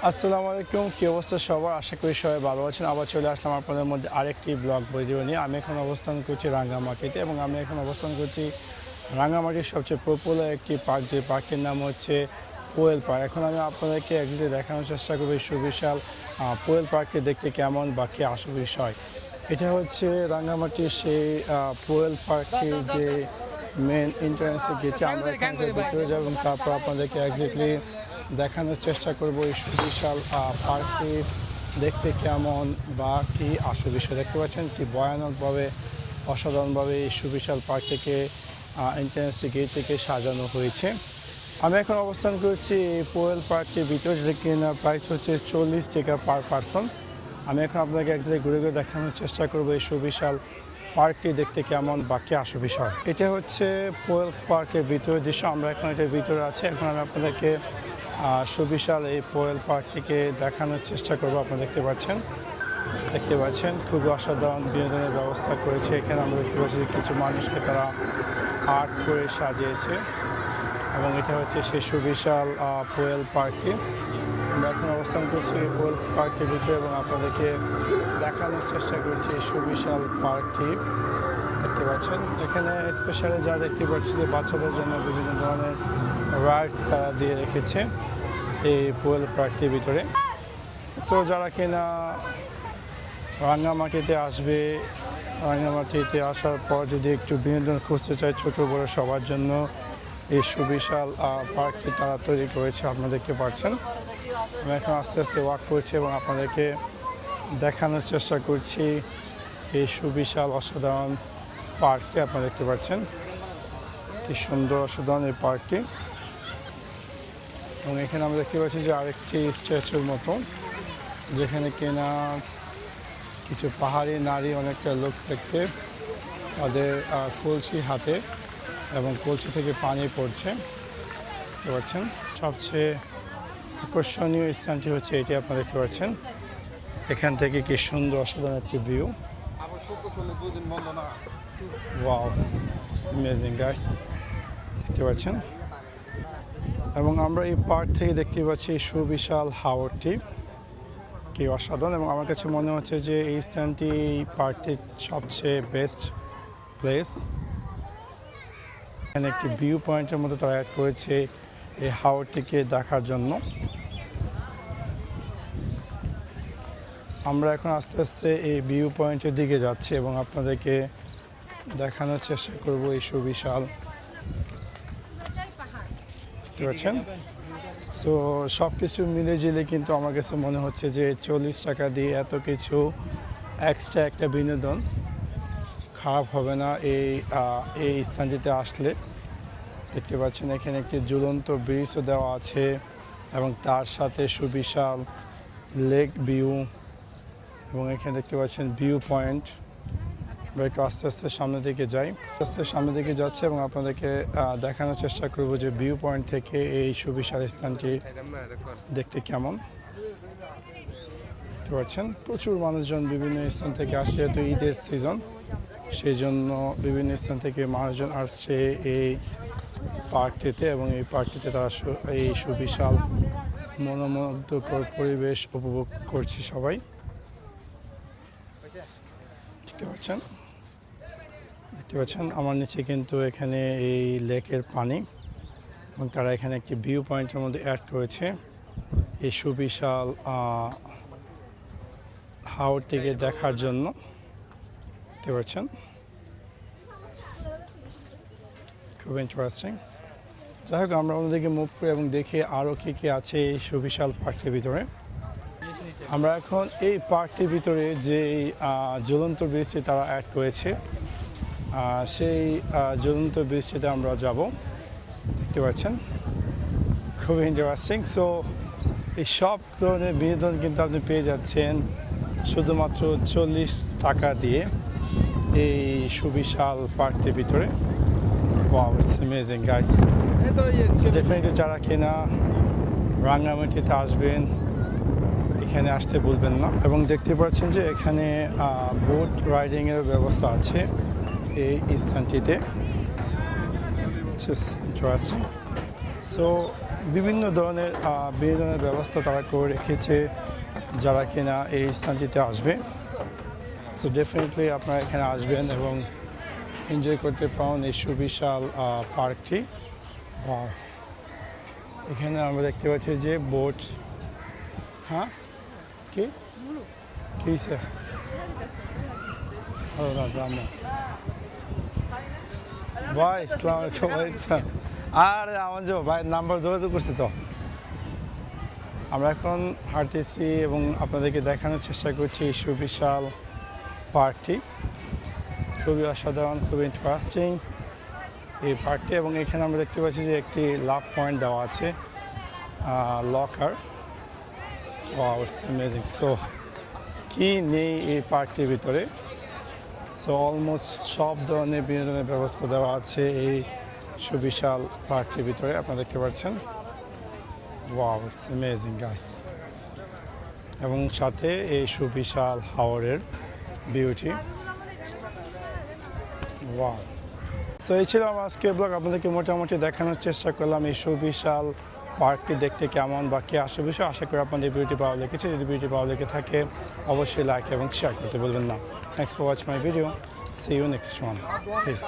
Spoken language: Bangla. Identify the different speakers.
Speaker 1: আসসালামু আলাইকুম কি অবস্থা সবার? আশা করি সবাই ভালো আছেন। আবার চলে আসলাম আপনাদের মধ্যে আরেকটি ব্লগ ভিডিও নিয়ে। আমি এখন অবস্থান করছি রাঙ্গামাটিতে এবং আমি এখন অবস্থান করছি রাঙ্গামাটির সবচেয়ে পপুলার একটি পার্ক যে পার্কের নাম হচ্ছে কোয়েল পার্ক এখন আমি আপনাদেরকে একদিকে দেখানোর চেষ্টা করব সুবিশাল আহ, কোয়েল পার্ককে দেখতে কেমন বা কি আসল বিষয়। এটা হচ্ছে রাঙ্গামাটির সেই আহ, কোয়েল পার্কের যে মেন এন্ট্রান্সের গেটে আমরা ভিতরে যাব এবং তারপর আপনাদেরকে একজাক্টলি দেখানোর চেষ্টা করব এই সুবিশাল পার্কটি। দেখতে কেমন বা কি আসল বিষয় দেখতে পাচ্ছেন? কি ভয়ানকভাবে, অসাধারণভাবে এই সুবিশাল পার্কটিকে এন্ট্রান্স গেট থেকে সাজানো হয়েছে। আমি এখন অবস্থান করছি পোয়েল পার্কটির ভিতরে, যেটা কেনার প্রাইস হচ্ছে চল্লিশ টাকা পার পার্সন আমি এখন আপনাকে এক জায়গায় ঘুরে ঘুরে দেখানোর চেষ্টা করব এই সুবিশাল পার্কটি দেখতে কেমন বা কি আসল বিষয়? এটা হচ্ছে পোয়েল পার্কের ভিতরের দৃশ্য। আমরা এখন এটার ভিতরে আছি। এখন আমি আপনাদেরকে সুবিশাল এই পোয়েল পার্কটিকে দেখানোর চেষ্টা করব। আপনারা দেখতে পাচ্ছেন? দেখতে পাচ্ছেন? খুব অসাধারণ বিনোদনের ব্যবস্থা করেছে। এখানে আমরা দেখতে পাচ্ছি কিছু মানুষকে তারা আর্ট করে সাজিয়েছে। এবং এটা হচ্ছে সেই সুবিশাল পোয়েল পার্কটি। আমরা এখন অবস্থান করছি এই পোয়েল পার্কটির ভিতরে এবং আপনাদেরকে দেখানোর চেষ্টা করছি এই সুবিশাল পার্কটি দেখতে পাচ্ছেন, এখানে স্পেশালি যা দেখতে পাচ্ছি যে বাচ্চাদের জন্য বিভিন্ন ধরনের রাইডস তারা দিয়ে রেখেছে এই পোয়েল পার্কটির ভিতরে। সো যারা কিনা রাঙ্গামাটিতে আসবে, রাঙ্গামাটিতে আসার পর যদি একটু বিনোদন খুঁজতে চায় ছোটো বড়ো সবার জন্য এই সুবিশাল পার্কটি তারা তৈরি করেছে আপনারা দেখতে পাচ্ছেন আমি এখন আস্তে আস্তে ওয়াক করছি এবং আপনাদেরকে দেখানোর চেষ্টা করছি এই সুবিশাল অসাধারণ পার্কটি। আপনারা দেখতে পাচ্ছেন কি সুন্দর অসাধারণ এই পার্কটি। এবং এখানে আমরা দেখতে পাচ্ছি যে আরেকটি স্ট্যাচুর মতো, যেখানে কিনা কিছু পাহাড়ি নারী অনেকটা লোক দেখতে তাদের কলসি হাতে এবং কলসি থেকে পানি পড়ছে। দেখতে পাচ্ছেন? সবচেয়ে আকর্ষণীয় স্থানটি হচ্ছে এটি, আপনারা দেখতে পাচ্ছেন। এখান থেকে কি সুন্দর, অসাধারণ একটি ভিউ ওয়াও অ্যামেজিং গাইস দেখতে পাচ্ছেন। এবং আমরা এই পার্ক থেকে দেখতে পাচ্ছি এই সুবিশাল হাওরটি। কি অসাধারণ, এবং আমার কাছে মনে হচ্ছে যে এই স্থানটি, এই পার্কটির সবচেয়ে বেস্ট প্লেস এখানে একটি ভিউ পয়েন্টের মধ্যে তারা অ্যাড করেছে। এই হাওরটিকে দেখার জন্য। আমরা এখন আস্তে আস্তে এই ভিউ পয়েন্টের দিকে যাচ্ছি এবং আপনাদেরকে দেখানোর চেষ্টা করব এই সুবিশাল। পাচ্ছেন? সো সব কিছু মিলে জিলে কিন্তু আমার কাছে মনে হচ্ছে যে চল্লিশ টাকা দিয়ে এত কিছু এক্সট্রা একটা বিনোদন খারাপ হবে না এই এই স্থানটিতে আসলে। দেখতে পাচ্ছেন, এখানে একটি ঝুলন্ত ব্রিজও দেওয়া আছে এবং তার সাথে সুবিশাল লেক ভিউ এবং এখানে দেখতে পাচ্ছেন ভিউ পয়েন্ট। আমরা একটু আস্তে আস্তে সামনের দিকে যাই। আস্তে আস্তে সামনের দিকে যাচ্ছে এবং আপনাদেরকে দেখানোর চেষ্টা করব যে ভিউ পয়েন্ট থেকে এই সুবিশাল স্থানটি দেখতে কেমন। দেখতে পাচ্ছেন, প্রচুর মানুষজন বিভিন্ন স্থান থেকে আসে, যেহেতু ঈদের সিজন। সেই জন্য বিভিন্ন স্থান থেকে মানুষজন আসছে এই পার্কটিতে এবং এই পার্কটিতে তারা এই সুবিশাল মনোমুগ্ধকর পরিবেশ উপভোগ করছি সবাই। দেখতে পাচ্ছেন? দেখতে পাচ্ছেন? আমার নিচে কিন্তু এখানে এই লেকের পানি এবং তারা এখানে একটি ভিউ পয়েন্টের মধ্যে অ্যাড করেছে। এই সুবিশাল আহ, হাওরটিকে দেখার জন্য। দেখতে পাচ্ছেন। খুব ইন্টারেস্টিং যাই হোক, আমরা অন্যদিকে মুভ করি এবং দেখি আরও কী কী আছে এই সুবিশাল পার্কটির ভিতরে। আমরা এখন এই পার্কটির ভিতরে যে জ্বলন্ত ব্রিজটি তারা অ্যাড করেছে সেই জ্বলন্ত ব্রিজটিতে আমরা যাব। দেখতে পাচ্ছেন? খুবই ইন্টারেস্টিং সো এই সব ধরনের বিনোদন কিন্তু আপনি পেয়ে যাচ্ছেন শুধুমাত্র চল্লিশ টাকা দিয়ে। এই সুবিশাল পার্কটির ভিতরে। Wow it's amazing guys definitely যারা কিনা রাঙ্গামাটিতে আসবেন, এখানে আসতে বলবেন না। এবং দেখতে পাচ্ছেন যে এখানে বোট রাইডিংয়ের ব্যবস্থা আছে এই স্থানটিতে। সো বিভিন্ন ধরনের বিনোদনের ব্যবস্থা তারা করে রেখেছে যারা কিনা এই স্থানটিতে আসবে। সো ডেফিনেটলি আপনারা এখানে আসবেন এবং এনজয় করতে পারেন এই সুবিশাল পার্কটি। এখানে আমরা দেখতে পাচ্ছি যে বোট। হ্যাঁ? কি? কি, স্যার? ভাই ইসলাম। আরে, আমার যে ভাইয়ের নাম্বার যোগাযোগ করছি তো। আমরা এখন হাঁটতেছি এবং আপনাদেরকে দেখানোর চেষ্টা করছি সুবিশাল পার্কটি। খুবই অসাধারণ, খুবই ইন্টারেস্টিং এই পার্কটি এবং এখানে আমরা দেখতে পাচ্ছি যে একটি লাভ পয়েন্ট দেওয়া আছে লকার অ্যামেজিং সো কি নেই এই পার্কটির ভিতরে? সো অলমোস্ট সব ধরনের বিনোদনের ব্যবস্থা দেওয়া আছে এই সুবিশাল পার্কটির ভিতরে, আপনারা দেখতে পাচ্ছেন। ওয়াও অ্যামেজিং গাইস এবং সাথে এই সুবিশাল হাওরের বিউটি। ওয়াও সো এই ছিল আমার আজকে ব্লগ আপনাদেরকে মোটামুটি দেখানোর চেষ্টা করলাম এই সুবিশাল পার্কটি দেখতে কেমন বা কে আসে। বিষয় আশা করি আপনাদের ভিডিওটি ভালো লেগেছে। যদি ভিডিওটি ভালো লেগে থাকে, অবশ্যই লাইক এবং শেয়ার করতে বলবেন না। Thanks for watch my video see you next one please